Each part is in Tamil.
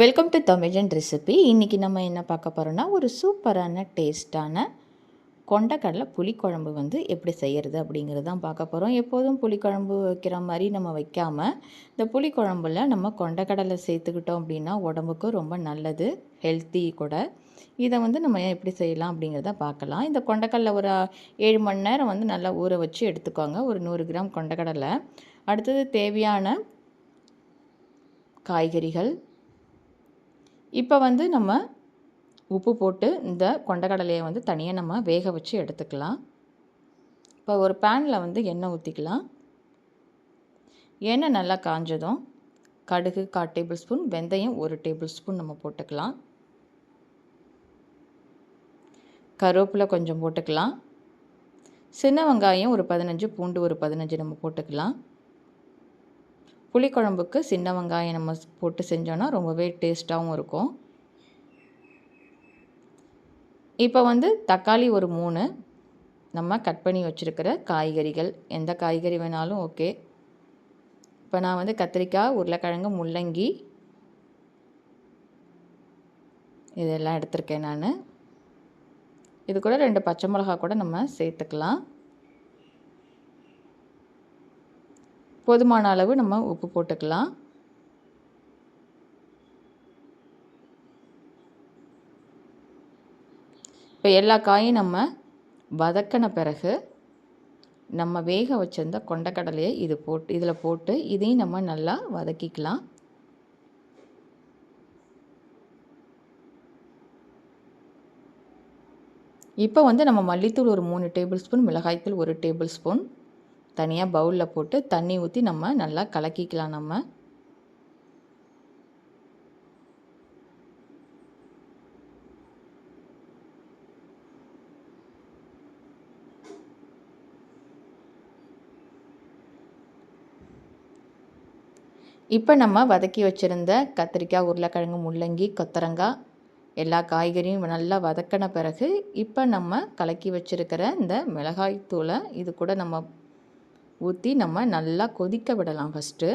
வெல்கம் டு தமிழன் ரெசிபி இன்றைக்கி நம்ம என்ன பார்க்க போகிறோன்னா ஒரு சூப்பரான டேஸ்ட்டான கொண்டக்கடலை புளிக்குழம்பு வந்து எப்படி செய்கிறது அப்படிங்கிறது தான் பார்க்க போகிறோம் எப்போதும் புளிக்குழம்பு வைக்கிற மாதிரி நம்ம வைக்காமல் இந்த புளிக்குழம்புல நம்ம கொண்டக்கடலை சேர்த்துக்கிட்டோம் அப்படின்னா உடம்புக்கு ரொம்ப நல்லது ஹெல்த்தி கூட. இதை வந்து நம்ம எப்படி செய்யலாம் அப்படிங்கிறத பார்க்கலாம். இந்த கொண்டக்கடலை ஒரு ஏழு மணி நேரம் வந்து நல்லா ஊற வச்சு எடுத்துக்கோங்க. ஒரு நூறு கிராம் கொண்டக்கடலை. அடுத்தது தேவையான காய்கறிகள் இப்போ வந்து நம்ம உப்பு போட்டு இந்த கொண்டக்கடலையை வந்து தனியாக நம்ம வேக வச்சு எடுத்துக்கலாம். இப்போ ஒரு பேனில் வந்து எண்ணெய் ஊற்றிக்கலாம் எண்ணெய் நல்லா காஞ்சதும் கடுகு கால் டேபிள் ஸ்பூன் வெந்தயம் ஒரு டேபிள் ஸ்பூன் நம்ம போட்டுக்கலாம். கருவேப்பிலை கொஞ்சம் போட்டுக்கலாம். சின்ன வெங்காயம் ஒரு பதினஞ்சு பூண்டு ஒரு பதினஞ்சு நம்ம போட்டுக்கலாம். புளிக்குழம்புக்கு சின்ன வெங்காயம் நம்ம போட்டு செஞ்சோன்னா ரொம்பவே டேஸ்ட்டாகவும் இருக்கும். இப்போ வந்து தக்காளி ஒரு மூணு. நம்ம கட் பண்ணி வச்சுருக்கிற காய்கறிகள். எந்த காய்கறி வேணாலும் ஓகே. இப்போ நான் வந்து கத்திரிக்காய் உருளைக்கிழங்கு முள்ளங்கி இதெல்லாம் எடுத்திருக்கேன் நான். இது கூட ரெண்டு பச்சை மிளகா கூட நம்ம சேர்த்துக்கலாம். போதுமான அளவு நம்ம உப்பு போட்டுக்கலாம். இப்போ எல்லா காயும் நம்ம வதக்கின பிறகு நம்ம வேக வச்சுருந்த கொண்டக்கடலையை இது போட்டு இதில் போட்டு இதையும் நம்ம நல்லா வதக்கிக்கலாம். இப்போ வந்து நம்ம மல்லித்தூள் ஒரு மூணு டேபிள் ஸ்பூன் மிளகாய்த்தூள் ஒரு டேபிள் ஸ்பூன் தனியாக பவுலில் போட்டு தண்ணி ஊற்றி நம்ம நல்லா கலக்கிக்கலாம் நம்ம. இப்போ நம்ம வதக்கி வச்சுருந்த கத்திரிக்காய் உருளைக்கிழங்கு முள்ளங்கி கொத்தரங்காய் எல்லா காய்கறியும் நல்லா வதக்கின பிறகு இப்போ நம்ம கலக்கி வச்சுருக்கிற இந்த மிளகாய் தூளை இது கூட நம்ம ஊற்றி நம்ம நல்லா கொதிக்க விடலாம் ஃபஸ்ட்டு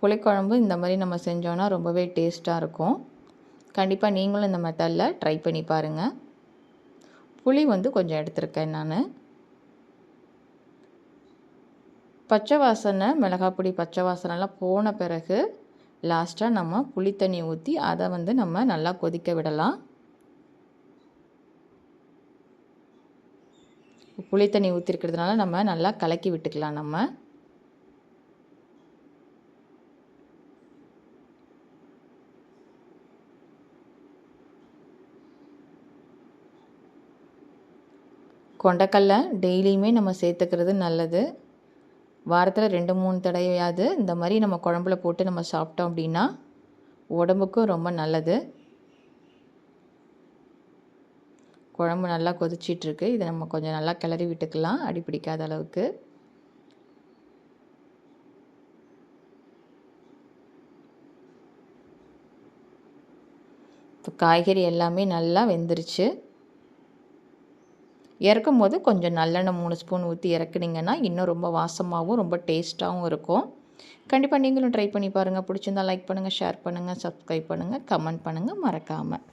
புளிக்குழம்பு இந்த மாதிரி நம்ம செஞ்சோன்னா ரொம்பவே டேஸ்ட்டாக இருக்கும். கண்டிப்பாக நீங்களும் இந்த மெத்தடில் ட்ரை பண்ணி பாருங்கள் புளி வந்து கொஞ்சம் எடுத்திருக்கேன் நான். பச்சை வாசனை மிளகாப்பொடி பச்சை வாசனைலாம் போன பிறகு லாஸ்ட்டாக நம்ம புளி ஊற்றி அதை வந்து நம்ம நல்லா கொதிக்க விடலாம். புளி தண்ணி ஊற்றிருக்கிறதுனால நம்ம நல்லா கலக்கி விட்டுக்கலாம் நம்ம. கொண்டக்கடலை டெய்லியுமே நம்ம சேர்த்துக்கிறது நல்லது. வாரத்தில் ரெண்டு மூணு தடவையாவது இந்த மாதிரி நம்ம குழம்புல போட்டு நம்ம சாப்பிட்டோம் அப்படின்னா உடம்புக்கும் ரொம்ப நல்லது. குழம்பு நல்லா கொதிச்சிட்ருக்கு. இதை நம்ம கொஞ்சம் நல்லா கிளறி விட்டுக்கலாம். அடி பிடிக்காத அளவுக்கு. இப்போ காய்கறி எல்லாமே நல்லா வெந்துருச்சு. இறக்கும் போது கொஞ்சம் நல்லெண்ணெய் மூணு ஸ்பூன் ஊற்றி இறக்குனீங்கன்னா இன்னும் ரொம்ப வாசமாகவும் ரொம்ப டேஸ்ட்டாகவும் இருக்கும். கண்டிப்பாக நீங்களும் ட்ரை பண்ணி பாருங்கள் பிடிச்சிருந்தா லைக் பண்ணுங்கள் ஷேர் பண்ணுங்கள் சப்ஸ்கிரைப் பண்ணுங்கள் கமெண்ட் பண்ணுங்கள் மறக்காமல்